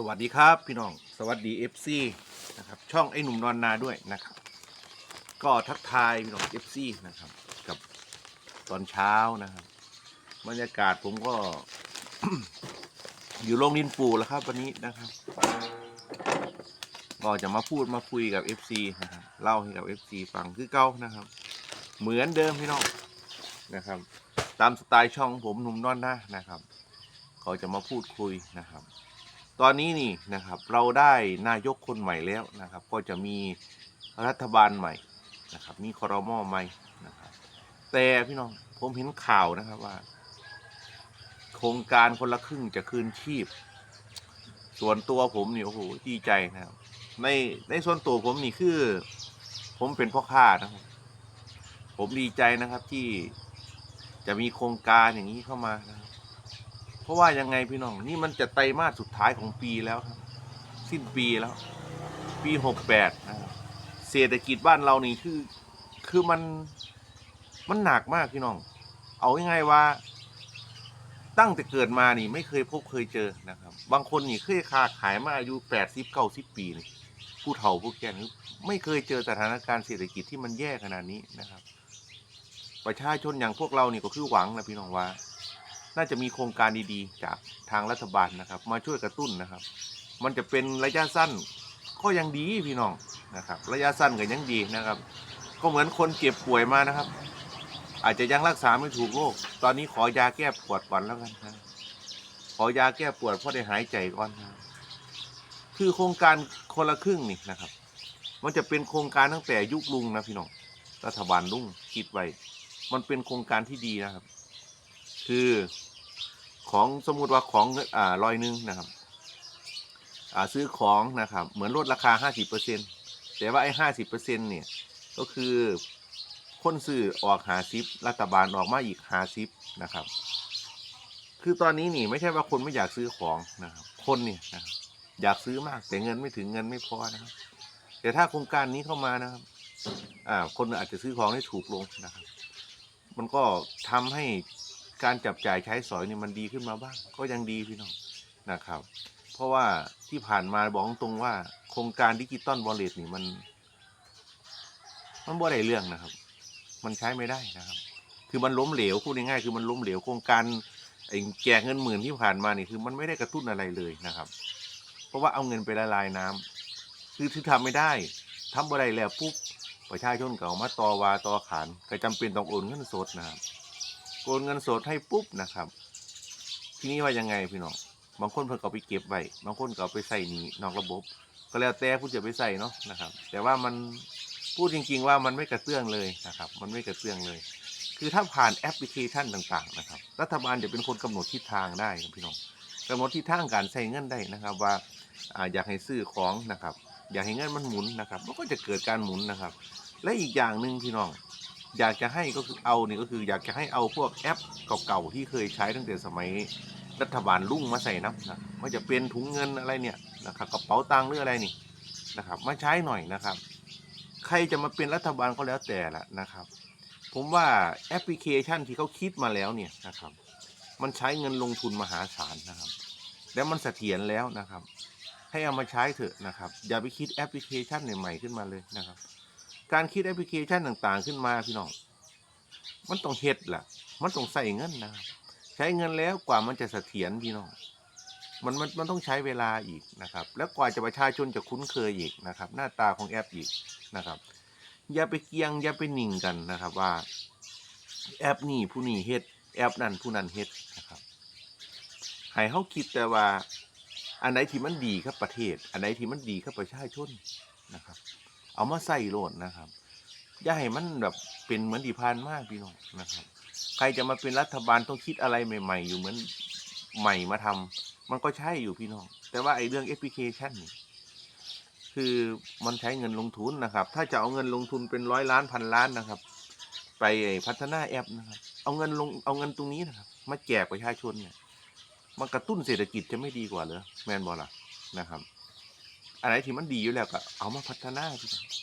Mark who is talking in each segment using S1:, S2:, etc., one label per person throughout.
S1: สวัสดีครับพี่น้องสวัสดี FC นะครับช่องไอ้หนุ่มนอนนาด้วยนะครับ ก็ทักทายพี่น้อง FC นะครับกับตอนเช้านะครับบรรยากาศผมก็ อยู่โรงดินปูแล้วครับ วันนี้นะครับก็จะมาพูดมาคุยกับ FC นะครับเล่าให้กับ FC ฟังคือเก้านะครับ เหมือนเดิมพี่น้องนะครับ ตามสไตล์ช่องผมหนุ่มนอนนานะครับ เขาจะมาพูดคุยนะครับ ตอนนี้นี่นะครับเราได้นายกคนใหม่แล้วนะครับ ก็จะมีรัฐบาลใหม่นะครับ มีคอรมอใหม่นะครับ แต่พี่น้องผมเห็นข่าวนะครับว่า โครงการคนละครึ่งจะคืนชีพ ส่วนตัวผมนี่โอ้โหดีใจนะครับ ในในส่วนตัวผมนี่คือ ผมเป็นพ่อค้านะครับ ผมดีใจนะครับที่จะมีโครงการอย่างนี้เข้ามานะครับ ราะว่ายังไงพี่น้อง นี่มันจะไตรมาสสุดท้ายของปีแล้วครับ สิ้นปีแล้ว ปีหกแปดนะครับเศรษฐกิจบ้านเรานี่คือคือมันมันหนักมากพี่น้อง เอาง่ายๆว่า ตั้งแต่เกิดมานี่ ไม่เคยพบเคยเจอนะครับ บางคนนี่เคยค้าขายมาอายุแปดสิบเก้าสิบปีนี่ผู้เฒ่าผู้แก่นี่ไม่เคยเจอสถานการณ์เศรษฐกิจที่มันแย่ขนาดนี้นะครับ ประชาชนอย่างพวกเรานี่ก็คือหวังนะพี่น้องว่า น่าจะมีโครงการดีๆ จากทางรัฐบาลนะครับ มาช่วยกระตุ้นนะครับ มันจะเป็นระยะสั้นก็ยังดีพี่น้องนะครับ ระยะสั้นก็ยังดีนะครับ ก็เหมือนคนเจ็บป่วยมานะครับ อาจจะยังรักษาไม่ถูกโรคตอนนี้ขอยาแก้ปวดก่อนแล้วกันนะขอยาแก้ปวดเพราะได้หายใจก่อนนะคือโครงการคนละครึ่งนี่นะครับ มันจะเป็นโครงการตั้งแต่ยุคลุงนะพี่น้องรัฐบาลลุงคิดไว้ มันเป็นโครงการที่ดีนะครับ คือ ของสมมุติว่าของอ่าร้อยหนึ่งนะครับ อ่าซื้อของนะครับ เหมือนลดราคาห้าสิบเปอร์เซ็นแต่ว่าไอ้ห้าสิบเปอร์เซ็นเนี่ย ก็คือคนซื้อออกหาซิปรัฐบาลออกมาอีกหาซิปนะครับ คือตอนนี้นี่ไม่ใช่ว่าคนไม่อยากซื้อของนะครับ คนนี่นะครับอยากซื้อมากแต่เงินไม่ถึงเงินไม่พอนะครับ แต่ถ้าโครงการนี้เข้ามานะครับ อ่า คนอาจจะซื้อของได้ถูกลงนะครับ มันก็ทำให้ การจับจ่ายใช้สอยเนี่ยมันดีขึ้นมาบ้าง ก็ยังดีพี่น้องนะครับ เพราะว่าที่ผ่านมาบอกตรงว่า โครงการดิจิตอลวอลเล็ตนี่มัน มันบ่ได้เรื่องนะครับ มันใช้ไม่ได้นะครับ คือมันล้มเหลวพูดง่ายๆคือมันล้มเหลวโครงการไอ้แจกเงินหมื่นที่ผ่านมานี่คือมันไม่ได้กระตุ้นอะไรเลยนะครับ เพราะว่าเอาเงินไปละลายน้ำคือที่ทำไม่ได้ทำบ่ได้แล้วปุ๊บประชาชนเก็เอามาต่อวาต่อขานก็จำเป็นต้องโอนเงินสดนะครับ โอนเงินสดให้ปุ๊บนะครับ ทีนี้ว่ายังไงพี่น้องบางคนเพิ่นก็เอาไปเก็บไว้บางคนก็เอาไปใส่หนี้นอกระบบ ก็แล้วแต่ผู้จะไปใส่เนาะนะครับ แต่ว่ามันพูดจริง ๆ ว่ามันไม่กระเตื้องเลยนะครับ มันไม่กระเตื้องเลย คือถ้าผ่านแอปพลิเคชันต่าง ๆ นะครับ รัฐบาลจะเป็นคนกำหนดทิศทางได้พี่น้องกำหนดทิศทางการใช้เงินได้นะครับว่าอยากให้ซื้อของนะครับ อยากให้เงินมันหมุนนะครับมันก็จะเกิดการหมุนนะครับ และอีกอย่างหนึ่งพี่น้อง อยากจะให้ก็คือเอาเนี่ยก็คืออยากจะให้เอาพวกแอปเก่าๆที่เคยใช้ตั้งแต่สมัยรัฐบาลลุ่งมาใส่น้ำนะว่าจะเป็นถุงเงินอะไรเนี่ยนะครับกระเป๋าตังค์หรืออะไรนี่นะครับมาใช้หน่อยนะครับ ใครจะมาเป็นรัฐบาลก็แล้วแต่ละนะครับ ผมว่าแอปพลิเคชันที่เขาคิดมาแล้วเนี่ยนะครับ มันใช้เงินลงทุนมหาศาลนะครับ แล้วมันเสถียรแล้วนะครับ ให้เอามาใช้เถอะนะครับ อย่าไปคิดแอปพลิเคชันใหม่ๆขึ้นมาเลยนะครับ การคิดแอปพลิเคชันต่างๆ ขึ้นมาพี่น้อง มันต้องเฮ็ดล่ะ มันต้องใส่เงินนะครับใช้เงินแล้วกว่ามันจะเสถียรพี่น้องมันมันมันต้องใช้เวลาอีกนะครับ แล้วกว่าจะประชาชนจะคุ้นเคยอีกนะครับ หน้าตาของแอปอีกนะครับ อย่าไปเกียงอย่าไปนิ่งกันนะครับว่า แอปนี่ผู้นี้เฮ็ดแอปนั่นผู้นั้นเฮ็ดนะครับให้เขาคิดแต่ว่า อันไหนที่มันดีครับประเทศ อันไหนที่มันดีครับประชาชนนะครับ เอามาใส่โหลดนะครับ อย่าให้มันแบบเป็นเหมือนที่ผ่านมากพี่น้องนะครับ ใครจะมาเป็นรัฐบาลต้องคิดอะไรใหม่ ๆ อยู่เหมือนใหม่มาทำมันก็ใช่อยู่พี่น้อง แต่ว่าไอ้เรื่องแอปพลิเคชันนี่คือมันใช้เงินลงทุนนะครับ ถ้าจะเอาเงินลงทุนเป็นร้อยล้านพันล้านนะครับ ไปพัฒนาแอปนะครับ เอาเงินลงเอาเงินตรงนี้นะครับ มาแจกประชาชนเนี่ย มันกระตุ้นเศรษฐกิจจะไม่ดีกว่าเหรอแมนบอล่ะนะครับ อะไรที่มันดีอยู่แล้วก็เอามาพัฒนา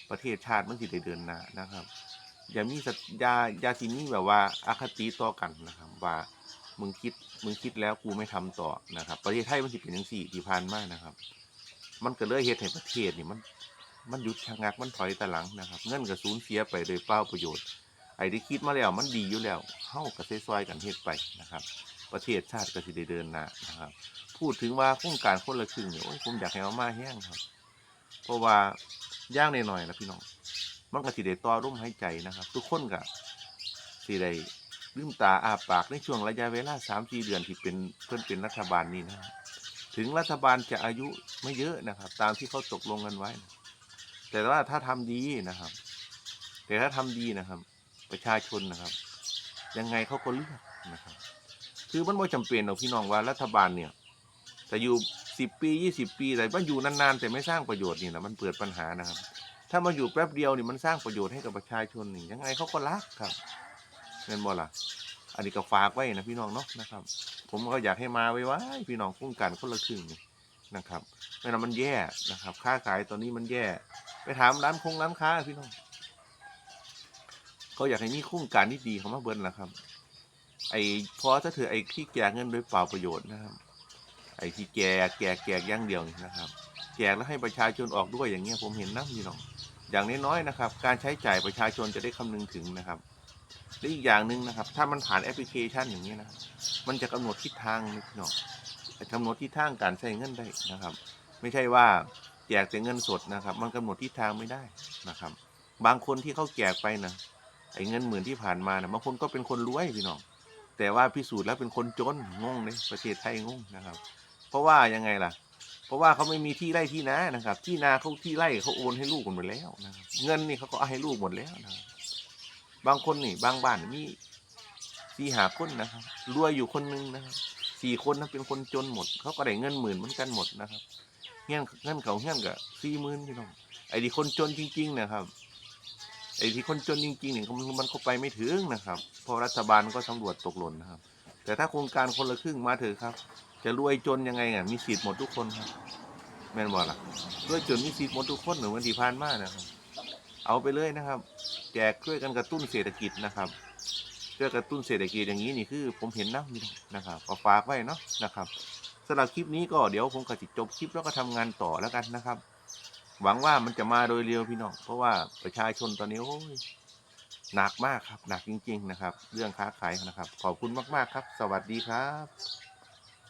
S1: ประเทศชาติมันสิได้เดินหน้านะครับ อย่ามีสัญญายาสิมีแบบว่าอาคติต่อกันนะครับ ว่ามึงคิดมึงคิดแล้วกูไม่ทำต่อนะครับ ประเทศไทยมันสิเป็นอย่างสี่ที่ผ่านมานะครับ มันก็เลยเฮ็ดให้ประเทศนี่มัน มันหยุดชะงักมันถอยตะหลังนะครับ เงินก็สูญเสียไปโดยเปล่าประโยชน์ไอ้ที่คิดมาแล้วมันดีอยู่แล้วเฮาก็ซอยๆกันเฮ็ดไปนะครับ ประเทศชาติก็สิได้เดินหน้านะครับ พูดถึงว่าโครงการคนละครึ่งเนี่ยโอ้ยผมอยากให้เอามาแห้งครับ เพราะว่าย่างหน่อยๆนะพี่น้อง มันก็สิได้ต่อร่มหายใจนะครับ ทุกคนก็สิได้ลืมตาอาปากในช่วงระยะเวลาสามสี่เดือนที่เป็นเพื่อนเป็นรัฐบาลนี้นะถึงรัฐบาลจะอายุไม่เยอะนะครับ ตามที่เขาตกลงกันไว้นะแต่ว่าถ้าทำดีนะครับ แต่ถ้าทำดีนะครับ ประชาชนนะครับ ยังไงเขาก็เลือกนะครับ คือมันไม่จำเป็นหรอกพี่น้องว่ารัฐบาลเนี่ยแต่อยู่สิบปียี่สิบปีแต่ว่าอยู่นานๆแต่ไม่สร้างประโยชน์นี่นะมันเปิดปัญหานะครับ ถ้ามาอยู่แป๊บเดียวนี่มันสร้างประโยชน์ให้กับประชาชนนี่ยังไงเขาก็รักครับเงินบ่ล่ะอันนี้ก็ฝากไว้นะพี่น้องเนาะนะครับ ผมก็อยากให้มาไว้ไว้พี่น้องคุ้มกันคนละครึ่งนี่นะครับไม่นั้นมันแย่นะครับค่าขายตอนนี้มันแย่ ไปถามร้านคงร้านค้าพี่น้องเขาอยากให้มีคุ้มการที่ดีเขามาเบิ้ลนะครับ ไอ้พอถ้าถือไอ้ที่แจกเงินโดยเปล่าประโยชน์นะครับ ไอ้ที่แจกแจกแจกอย่างเดียวนะครับ แจกแล้วให้ประชาชนออกด้วยอย่างเงี้ยผมเห็นนะพี่น้องอย่างน้อยๆนะครับ การใช้จ่ายประชาชนจะได้คำนึงถึงนะครับและอีกอย่างหนึ่งนะครับ ถ้ามันผ่านแอปพลิเคชันอย่างนี้ยนะมันจะกำหนดทิศทางนะพี่น้องกำหนดทิศทางการใช้เงินได้นะครับ ไม่ใช่ว่าแจกแต่เงินสดนะครับ มันกำหนดทิศทางไม่ได้นะครับ บางคนที่เขาแจกไปนะไอ้เงินหมื่นที่ผ่านมานะบางคนก็เป็นคนรวยพี่น้อง แต่ว่าพิสูจน์แล้วเป็นคนจนงงเลยประเทศไทยงงนะครับ เพราะว่ายังไงล่ะ เพราะว่าเขาไม่มีที่ไร่ที่นานะครับ ที่นาเขาที่ไร่เขาโอนให้ลูกหมดแล้วนะครับเงินนี่เขาก็เอาให้ลูกหมดแล้วนะครับบางคนนี่บางบ้านมีสี่หาคนนะครับรวยอยู่คนหนึงนะครับสี่คนนั้นเป็นคนจนหมด เขาก็ได้เงินหมื่นเหมือนกันหมดนะครับเงี้ยเงินเขาเงี้ยกับสี่หมื่นพี่น้องไอ้ที่คนจนจริง ๆ นะครับ ไอ้ที่คนจนจริงๆเนี่ยมันมันก็ไปไม่ถึงนะครับเพราะรัฐบาลก็สำรวจตกหล่นนะครับ แต่ถ้าโครงการคนละครึ่งมาเถอะครับ จะรวยจนยังไงอะมีสิทธิ์หมดทุกคนครับแม่นบ่ล่ะรวยจนมีสิทธิ์หมดทุกคนเหมือนวันที่ผ่านมานะครับ เอาไปเลยนะครับ แจกช่วยกันกระตุ้นเศรษฐกิจนะครับช่วยกระตุ้นเศรษฐกิจอย่างนี้นี่คือผมเห็นนะนะครับก็ฝากไว้เนาะนะครับสำหรับคลิปนี้ก็เดี๋ยวผมก็จะจบคลิปแล้วก็ทำงานต่อแล้วกันนะครับ หวังว่ามันจะมาโดยเร็วพี่น้อง เพราะว่าประชาชนตอนนี้โอ้ยหนักมากครับ หนักจริง ๆ นะครับ เรื่องค้าขายนะครับ ขอบคุณมาก ๆ ครับ สวัสดีครับ